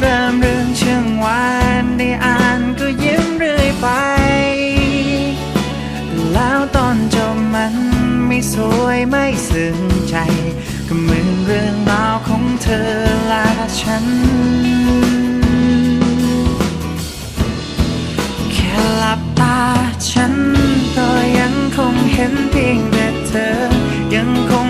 เริ่มเรื่องเชิงวานได้อ่านก็ยิ้มเรื่อยไป แล้วตอนจบมันไม่สวยไม่ซึ้งใจ ก็เหมือนเรื่องราวของเธอและฉัน แค่หลับตาฉันก็ยังคงเห็นเพียงแต่เธอยังคง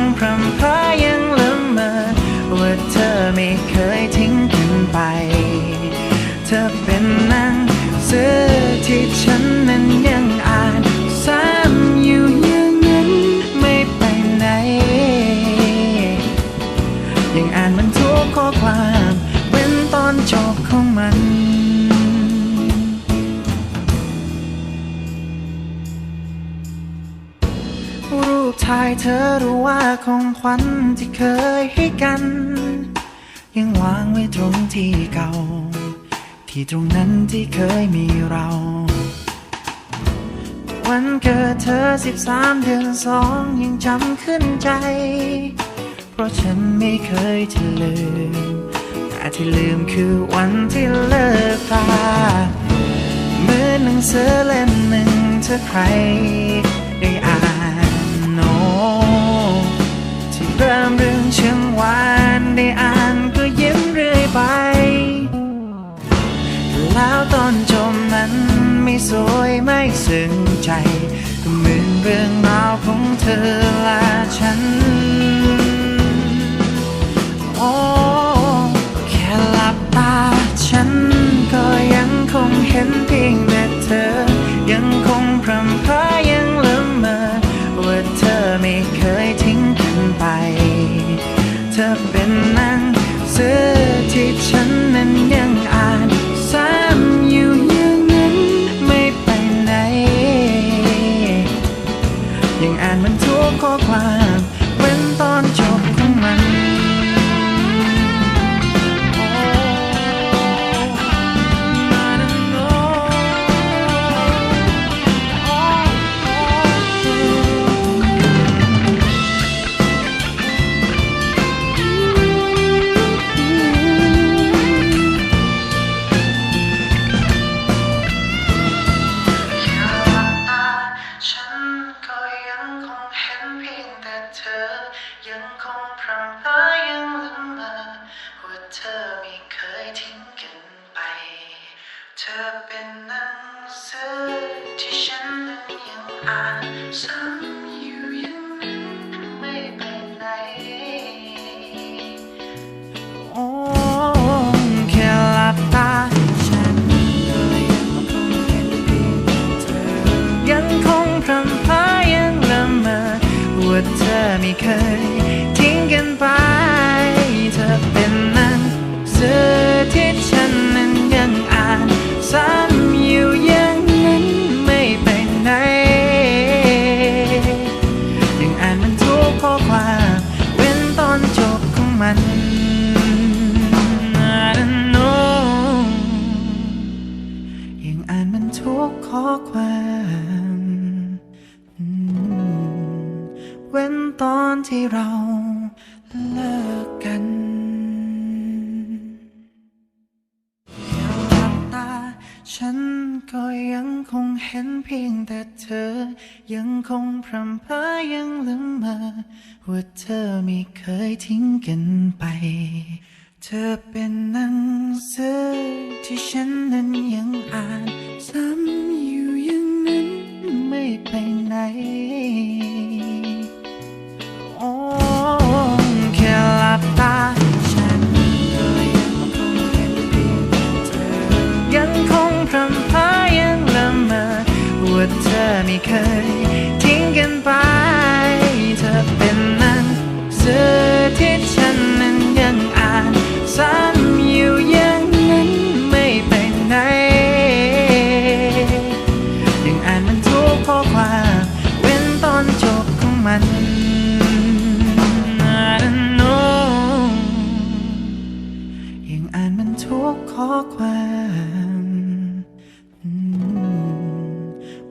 จบของมันรูปถ่ายเธอรู้ว่าของขวัญที่เคยให้กัน ยังวางไว้ตรงที่เก่า ที่ตรงนั้นที่เคยมีเรา วันเกิดเธอ13เดือนสองยังจำขึ้นใจ เพราะฉันไม่เคยจะลืม ที่ลืมคือวันที่เลิกตาเหมือนหนังสือเล่มหนึ่งถ้าใครได้อ่านโนที่เริ่มเรื่องเชิงวานได้อ่านก็ยิ้มเรื่อยไป แล้วตอนจบนั้นไม่สวยไม่ซึ้งใจก็เหมือนเรื่องราวของเธอและฉันโเธ อ ยังคงพรำเพ้อยังละเมอว่าเธอไม่เคยทิ้งกันไป เธอเป็นหนังสือที่ฉันนั้นยังอ่านซ้ำ ว่าเธอไม่เคย เว้นตอนที่เราเลิกกันแค่หลับตา ฉันก็ยังคงเห็นเพียงแต่เธอ ยังคงพรำเพรายังละเมอว่าเธอไม่เคยทิ้งกันไป เธอเป็นหนังสือที่ฉัน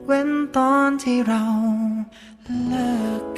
เว้นตอนที่เราเลิก